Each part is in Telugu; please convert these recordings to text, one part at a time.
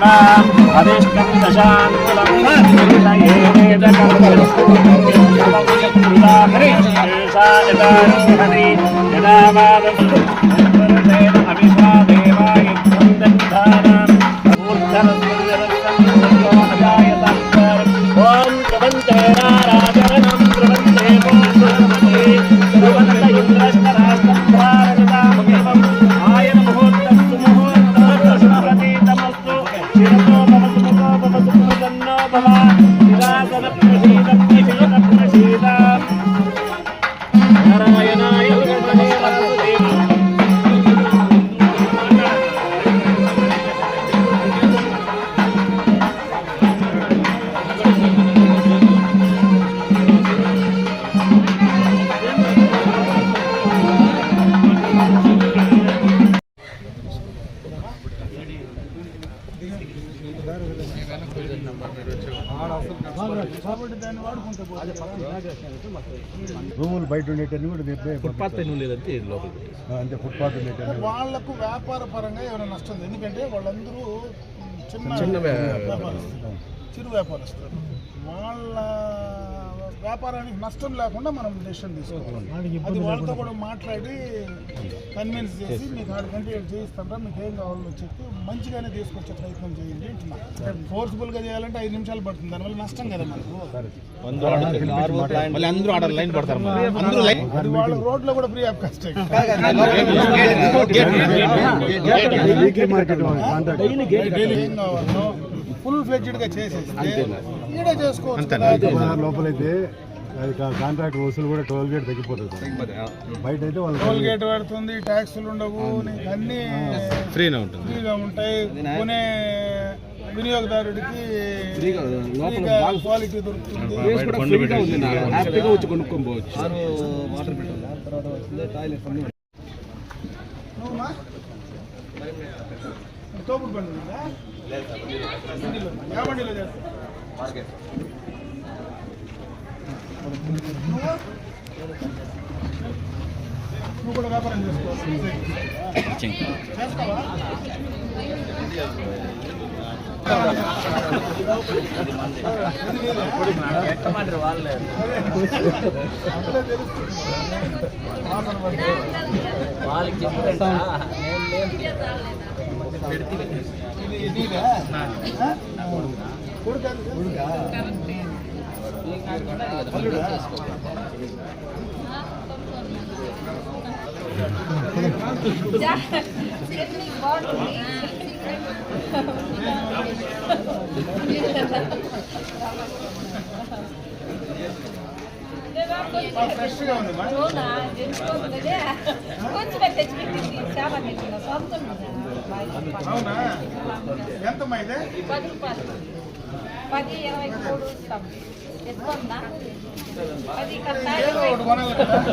బ్రహ్మం విష్మతోర్మ అధిష్టం దశాంకులం రూములు బయట ఉండేటన్ని కూడా ఫుట్పాత్ పైన లేదంటే లోపలికి అంటే ఫుట్పాత్ ఉండేటన్ని వాళ్ళకు వ్యాపార పరంగా ఏమైనా నష్టం ఎందుకంటే వాళ్ళందరూ చిన్న చిన్న వ్యా- వ్యాపారస్తులు. చిరు వ్యాపారస్తులు. వాళ్ళ వ్యాపారానికి నష్టం లేకుండా మనం డెసిషన్ తీసుకోవాలి అది వాళ్ళతో కూడా మాట్లాడి కన్విన్స్ చేసి మీకు ఆడ కంటే చేయిస్తారా మీకు ఏం కావాలో చెప్పి మంచిగానే తీసుకొచ్చే ప్రయత్నం చేయండి అంటున్నా ఫోర్స్ఫుల్గా చేయాలంటే ఐదు నిమిషాలు పడుతుంది దానివల్ల నష్టం కదా మనకు వాళ్ళ రోడ్లో కూడా ఫ్రీ ఆఫ్ కాస్ట్ కాంటాక్ట్ ఏం కావాలో ఫుల్ ఫ్లెడ్జ్డ్గా చేసేస్తే ఈడే చేసుకోవచ్చు. లోపలైతే అది కాంట్రాక్ట్ వసూలు కూడా టోల్ గేట్ తగ్గిపోతుంది బయట అయితే వాళ్ళు టోల్ గేట్ పడుతుంది ట్యాక్సులు ఉండవు అన్ని ఫ్రీనే ఉంటుంది. ఫ్రీగా ఉంటాయి. కొనే వినియోగదారుడికి ఫ్రీగా క్వాలిటీ దొరుకుతుంది. హ్యాపీగా వచ్చి కొనుక్కొని పోవచ్చు. నువ్వుమా? తోపుడు బండి ఉందా? ఏ బండిలో చేస్తావు? నువ్వు? నువ్వు కూడా వ్యాపారం చేసుకోవాలి చేస్తావా అప్పుడే తెలుస్తుంది. వాసన పడుతుంది. ఫ్రెష్గా ఉంది కొంచెం తెచ్చిపెట్టింది చాలా పెట్టింది సొంతం అవునా ఎంతమ్మా ఇది? పది రూపాయలు. పది ఇరవై మూడు ఇస్తాం ఎత్తుకుందా పది కట్ట ఏదో ఇరవై ఒకటి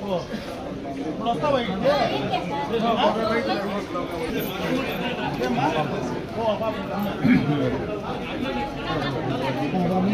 ఓ ఇప్పుడు వస్తావా ఇంటికి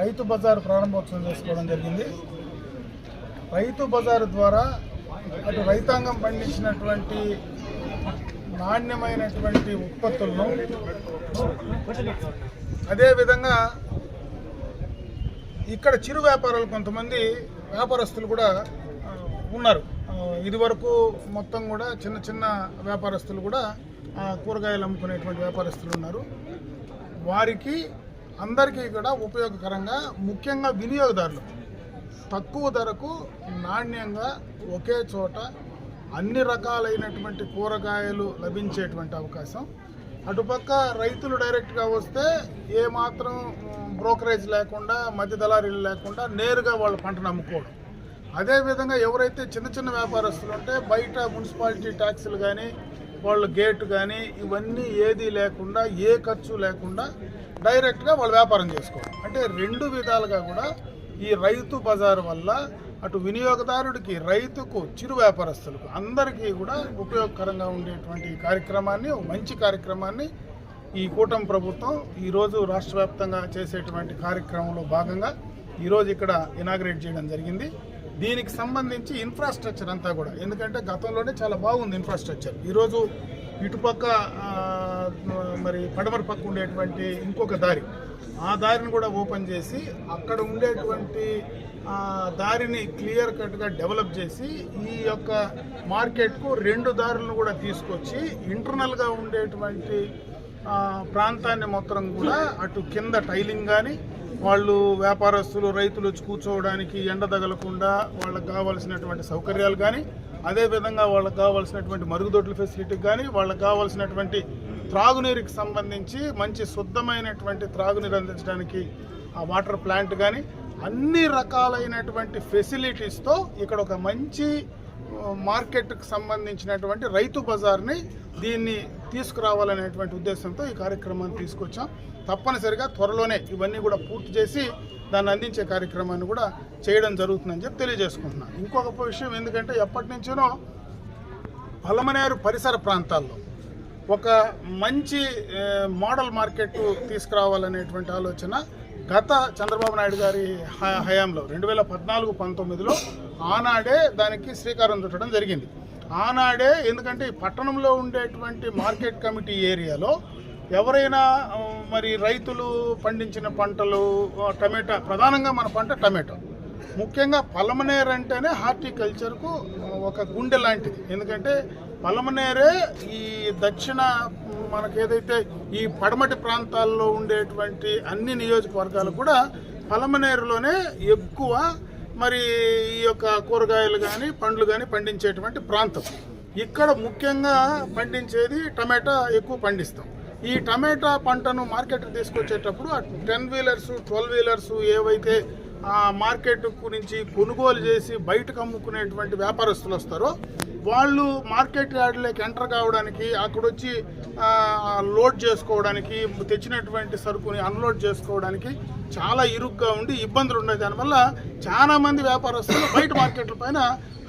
రైతు బజార్ ప్రారంభోత్సవం చేసుకోవడం జరిగింది. రైతు బజారు ద్వారా అటు రైతాంగం పండించినటువంటి నాణ్యమైనటువంటి ఉత్పత్తులను అదేవిధంగా ఇక్కడ చిరు వ్యాపారాలు కొంతమంది వ్యాపారస్తులు కూడా ఉన్నారు. ఇదివరకు మొత్తం కూడా చిన్న చిన్న వ్యాపారస్తులు కూడా కూరగాయలు అమ్ముకునేటువంటి వ్యాపారస్తులు ఉన్నారు. వారికి అందరికీ కూడా ఉపయోగకరంగా ముఖ్యంగా వినియోగదారులు. తక్కువ ధరకు నాణ్యంగా ఒకే చోట అన్ని రకాలైనటువంటి కూరగాయలు లభించేటువంటి అవకాశం. అటుపక్క రైతులు డైరెక్ట్గా వస్తే ఏ మాత్రం బ్రోకరేజ్ లేకుండా మధ్య దళారీలు లేకుండా నేరుగా వాళ్ళ పంటను అమ్ముకోవడం. అదేవిధంగా ఎవరైతే చిన్న చిన్న వ్యాపారస్తులు ఉంటే బయట మున్సిపాలిటీ ట్యాక్సులు కానీ వాళ్ళ గేటు కానీ ఇవన్నీ ఏది లేకుండా ఏ ఖర్చు లేకుండా డైరెక్ట్గా వాళ్ళు వ్యాపారం చేసుకోవడం అంటే రెండు విధాలుగా కూడా ఈ రైతు బజారు వల్ల అటు వినియోగదారుడికి రైతుకు చిరు వ్యాపారస్తులకు అందరికీ కూడా ఉపయోగకరంగా ఉండేటువంటి కార్యక్రమాన్ని మంచి కార్యక్రమాన్ని ఈ కూటమి ప్రభుత్వం ఈరోజు రాష్ట్ర వ్యాప్తంగా చేసేటువంటి కార్యక్రమంలో భాగంగా ఈరోజు ఇక్కడ ఇనాగ్రేట్ చేయడం జరిగింది. దీనికి సంబంధించి ఇన్ఫ్రాస్ట్రక్చర్ అంతా కూడా ఎందుకంటే గతంలోనే చాలా బాగుంది ఇన్ఫ్రాస్ట్రక్చర్ ఈరోజు ఇటుపక్క మరి పడమర పక్క ఉండేటువంటి ఇంకొక దారి. ఆ దారిని కూడా ఓపెన్ చేసి అక్కడ ఉండేటువంటి దారిని క్లియర్ కట్గా డెవలప్ చేసి ఈ యొక్క మార్కెట్కు రెండు దారులను కూడా తీసుకొచ్చి ఇంటర్నల్గా ఉండేటువంటి ప్రాంతాన్ని మొత్తం కూడా అటు కింద టైలింగ్ కానీ వాళ్ళు వ్యాపారస్తులు రైతులు వచ్చి కూర్చోవడానికి ఎండ తగలకుండా వాళ్ళకి కావాల్సినటువంటి సౌకర్యాలు కానీ అదేవిధంగా వాళ్ళకి కావాల్సినటువంటి మరుగుదొడ్ల ఫెసిలిటీ కానీ వాళ్ళకి కావాల్సినటువంటి త్రాగునీరుకి సంబంధించి మంచి శుద్ధమైనటువంటి త్రాగునీరు అందించడానికి ఆ వాటర్ ప్లాంట్ కానీ అన్ని రకాలైనటువంటి ఫెసిలిటీస్తో ఇక్కడ ఒక మంచి మార్కెట్కి సంబంధించినటువంటి రైతు బజార్ని దీన్ని తీసుకురావాలనేటువంటి ఉద్దేశంతో ఈ కార్యక్రమాన్ని తీసుకొచ్చాం. తప్పనిసరిగా త్వరలోనే ఇవన్నీ కూడా పూర్తి చేసి దాన్ని అందించే కార్యక్రమాన్ని కూడా చేయడం జరుగుతుందని చెప్పి తెలియజేసుకుంటున్నాను. ఇంకొక విషయం ఎందుకంటే ఎప్పటి నుంచినో పలమనేరు పరిసర ప్రాంతాల్లో ఒక మంచి మోడల్ మార్కెట్ తీసుకురావాలనేటువంటి ఆలోచన గత చంద్రబాబు నాయుడు గారి హయాంలో. రెండు వేల పద్నాలుగు పంతొమ్మిదిలో ఆనాడే దానికి శ్రీకారం చుట్టడం జరిగింది. ఆనాడే ఎందుకంటే ఈ పట్టణంలో ఉండేటువంటి మార్కెట్ కమిటీ ఏరియాలో ఎవరైనా మరి రైతులు పండించిన పంటలు ఆ, టమాటా ప్రధానంగా మన పంట టమాటో. ముఖ్యంగా పలమనేర్ అంటేనే హార్టికల్చర్కు ఒక గుండె లాంటిది. ఎందుకంటే పలమనేరే ఈ దక్షిణ మనకేదైతే ఏదైతే ఈ పడమటి ప్రాంతాల్లో ఉండేటువంటి అన్ని నియోజకవర్గాలు కూడా పలమనేరులోనే ఎక్కువ మరి ఈ యొక్క కూరగాయలు కానీ పండ్లు కానీ పండించేటువంటి ప్రాంతం. ఇక్కడ ముఖ్యంగా పండించేది టమాటా ఎక్కువ పండిస్తాం. ఈ టమాటా పంటను మార్కెట్కి తీసుకొచ్చేటప్పుడు ఆ టెన్ వీలర్స్ ట్వెల్వ్ వీలర్స్ ఏవైతే మార్కెట్ గురించి కొనుగోలు చేసి బయటకు అమ్ముకునేటువంటి వ్యాపారస్తులు వస్తారో వాళ్ళు మార్కెట్ యార్డ్లోకి ఎంటర్ కావడానికి అక్కడ వచ్చి లోడ్ చేసుకోవడానికి తెచ్చినటువంటి సరుకుని అన్లోడ్ చేసుకోవడానికి చాలా ఇరుగ్గా ఉండి ఇబ్బందులు ఉన్నాయి. దానివల్ల చాలామంది వ్యాపారస్తులు బయట మార్కెట్ల పైన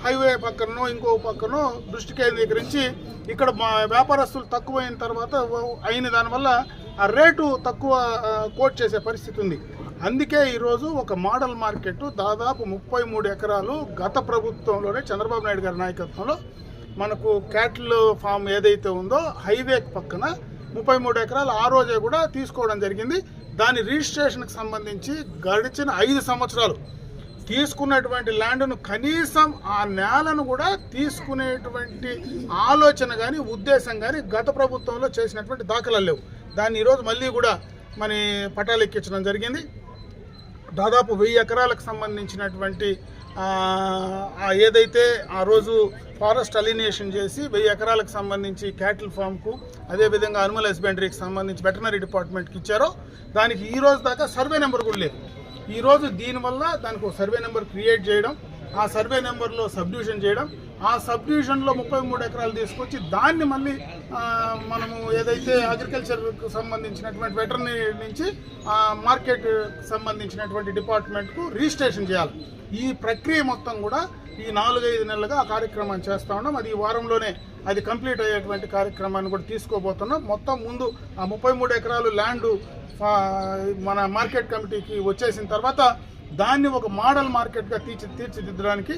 హైవే పక్కనో ఇంకో పక్కనో దృష్టి కేంద్రీకరించి ఇక్కడ మా వ్యాపారస్తులు తక్కువైన తర్వాత అయిన దానివల్ల ఆ రేటు తక్కువ కోట్ చేసే పరిస్థితి ఉంది. అందుకే ఈరోజు ఒక మోడల్ మార్కెట్ దాదాపు ముప్పై మూడు ఎకరాలు గత ప్రభుత్వంలోనే చంద్రబాబు నాయుడు గారి నాయకత్వంలో మనకు క్యాటిల్ ఫామ్ ఏదైతే ఉందో హైవే పక్కన ముప్పై మూడు ఎకరాలు ఆ రోజే కూడా తీసుకోవడం జరిగింది. దాని రిజిస్ట్రేషన్కి సంబంధించి గడిచిన ఐదు సంవత్సరాలు తీసుకున్నటువంటి ల్యాండ్ను కనీసం ఆ నేలను కూడా తీసుకునేటువంటి ఆలోచన కానీ ఉద్దేశం కానీ గత ప్రభుత్వంలో చేసినటువంటి దాఖలాలు లేవు. దాన్ని ఈరోజు మళ్ళీ కూడా మన పటాలు ఎక్కించడం జరిగింది. దాదాపు వెయ్యి ఎకరాలకు సంబంధించినటువంటి ఏదైతే ఆ రోజు ఫారెస్ట్ అలినేషన్ చేసి వెయ్యి ఎకరాలకు సంబంధించి క్యాటిల్ ఫామ్కు అదేవిధంగా అనిమల్ హస్బెండరీకి సంబంధించి వెటనరీ డిపార్ట్మెంట్కి ఇచ్చారో దానికి ఈ రోజు దాకా సర్వే నెంబర్ కూడా లేదు. ఈరోజు దీనివల్ల దానికి ఒక సర్వే నెంబర్ క్రియేట్ చేయడం ఆ సర్వే నెంబర్లో సబ్డివిజన్ చేయడం ఆ సబ్డివిజన్లో ముప్పై మూడు ఎకరాలు తీసుకొచ్చి దాన్ని మళ్ళీ మనము ఏదైతే అగ్రికల్చర్కు సంబంధించినటువంటి వెటర్నరీ నుంచి మార్కెట్ సంబంధించినటువంటి డిపార్ట్మెంట్కు రిజిస్ట్రేషన్ చేయాలి. ఈ ప్రక్రియ మొత్తం కూడా ఈ నాలుగైదు నెలలుగా ఆ కార్యక్రమాన్ని చేస్తా ఉన్నాం. అది ఈ వారంలోనే అది కంప్లీట్ అయ్యేటువంటి కార్యక్రమాన్ని కూడా తీసుకోబోతున్నాం. మొత్తం ముందు ఆ ముప్పై మూడు ఎకరాలు ల్యాండ్ మన మార్కెట్ కమిటీకి వచ్చేసిన తర్వాత దాన్ని ఒక మోడల్ మార్కెట్గా తీర్చి తీర్చిదిద్దడానికి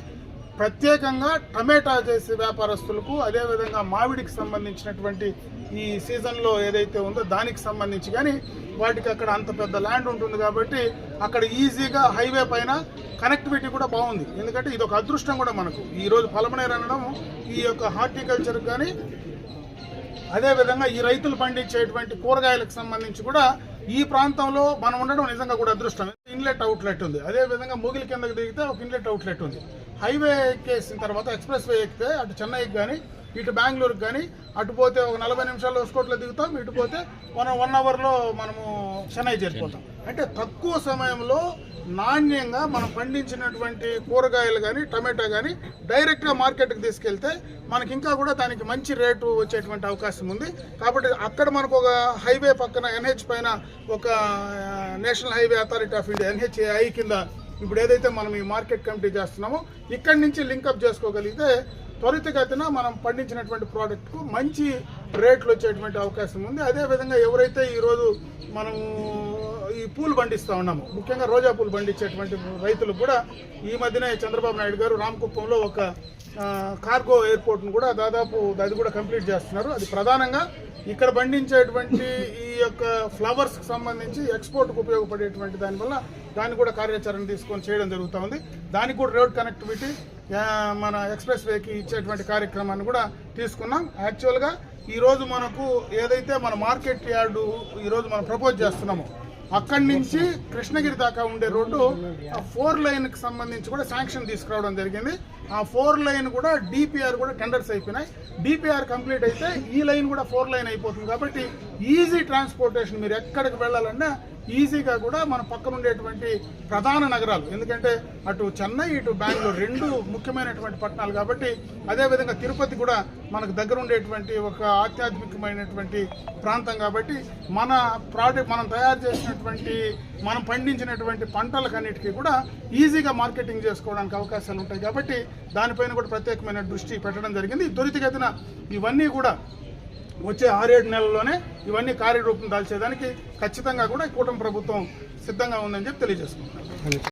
ప్రత్యేకంగా టమాటా చేసే వ్యాపారస్తులకు అదేవిధంగా మామిడికి సంబంధించినటువంటి ఈ సీజన్లో ఏదైతే ఉందో దానికి సంబంధించి కానీ వాటికి అక్కడ అంత పెద్ద ల్యాండ్ ఉంటుంది కాబట్టి అక్కడ ఈజీగా హైవే పైన కనెక్టివిటీ కూడా బాగుంది. ఎందుకంటే ఇది ఒక అదృష్టం కూడా మనకు. ఈరోజు పలమనేరు అనడం ఈ యొక్క హార్టికల్చర్ కానీ అదేవిధంగా ఈ రైతులు పండించేటువంటి కూరగాయలకు సంబంధించి కూడా ఈ ప్రాంతంలో మనం ఉండడం నిజంగా కూడా అదృష్టం. ఇన్లెట్ అవుట్లెట్ ఉంది. అదే విధంగా ముగిలి కిందకి దిగితే ఒక ఇన్లెట్ అవుట్లెట్ ఉంది. హైవే ఎక్కేసిన తర్వాత ఎక్స్ప్రెస్ వే ఎక్కితే అటు చెన్నైకి కానీ ఇటు బెంగళూరుకి కానీ అటు పోతే ఒక నలభై నిమిషాల్లో హోస్కోట్లో దిగుతాం ఇటు పోతే మనం వన్ అవర్లో మనము చెన్నై చేరిపోతాం. అంటే తక్కువ సమయంలో నాణ్యంగా మనం పండించినటువంటి కూరగాయలు కానీ టమాటా కానీ డైరెక్ట్గా మార్కెట్కి తీసుకెళ్తే మనకి ఇంకా కూడా దానికి మంచి రేటు వచ్చేటువంటి అవకాశం ఉంది. కాబట్టి అక్కడ మనకు ఒక హైవే పక్కన ఎన్హెచ్ పైన ఒక national highway authority of India NHAI కింద ఇప్పుడు ఏదైతే మనం ఈ మార్కెట్ కమిటీ చేస్తున్నామో ఇక్కడి నుంచి లింకప్ చేసుకోగలిగితే త్వరితగతిన మనం పండించినటువంటి ప్రోడక్ట్కు మంచి రేట్లు వచ్చేటువంటి అవకాశం ఉంది. అదేవిధంగా ఎవరైతే ఈరోజు మనము ఈ పూలు పండిస్తూ ఉన్నాము. ముఖ్యంగా రోజా పూలు పండించేటువంటి రైతులు కూడా ఈ మధ్యనే చంద్రబాబు నాయుడు గారు రామకుప్పంలో ఒక కార్గో ఎయిర్పోర్ట్ను కూడా దాదాపు అది కూడా కంప్లీట్ చేస్తున్నారు. అది ప్రధానంగా ఇక్కడ పండించేటువంటి ఈ యొక్క ఫ్లవర్స్కి సంబంధించి ఎక్స్పోర్ట్కు ఉపయోగపడేటువంటి దానివల్ల దాన్ని కూడా కార్యాచరణ తీసుకొని చేయడం జరుగుతూ ఉంది. దానికి కూడా రోడ్ కనెక్టివిటీ మన ఎక్స్ప్రెస్ వేకి ఇచ్చేటువంటి కార్యక్రమాన్ని కూడా తీసుకున్నాం. యాక్చువల్గా ఈరోజు మనకు ఏదైతే మన మార్కెట్ యార్డు ఈరోజు మనం ప్రపోజ్ చేస్తున్నామో అక్కడి నుంచి కృష్ణగిరి దాకా ఉండే రోడ్డు ఆ ఫోర్ లైన్కి సంబంధించి కూడా శాంక్షన్ తీసుకురావడం జరిగింది. ఆ ఫోర్ లైన్ కూడా డిపిఆర్ కూడా టెండర్స్ అయిపోయినాయి. డిపిఆర్ కంప్లీట్ అయితే ఈ లైన్ కూడా ఫోర్ లైన్ అయిపోతుంది కాబట్టి ఈజీ ట్రాన్స్పోర్టేషన్ మీరు ఎక్కడికి వెళ్ళాలన్నా ఈజీగా కూడా మన పక్కన ఉండేటువంటి ప్రధాన నగరాలు. ఎందుకంటే అటు చెన్నై ఇటు బెంగళూరు రెండు ముఖ్యమైనటువంటి పట్టణాలు కాబట్టి అదేవిధంగా తిరుపతి కూడా మనకు దగ్గర ఉండేటువంటి ఒక ఆధ్యాత్మికమైనటువంటి ప్రాంతం కాబట్టి మన ప్రోడక్ట్ మనం తయారు చేసినటువంటి మనం పండించినటువంటి పంటలకన్నిటికీ కూడా ఈజీగా మార్కెటింగ్ చేసుకోవడానికి అవకాశాలు ఉంటాయి కాబట్టి దానిపైన కూడా ప్రత్యేకమైన దృష్టి పెట్టడం జరిగింది. త్వరితగతిన ఇవన్నీ కూడా వచ్చే ఆరేడు నెలల్లోనే ఇవన్నీ కార్యరూపం దాల్చేదానికి ఖచ్చితంగా కూడా కూటమి ప్రభుత్వం సిద్ధంగా ఉందని చెప్పి తెలియజేసుకుంటున్నాను.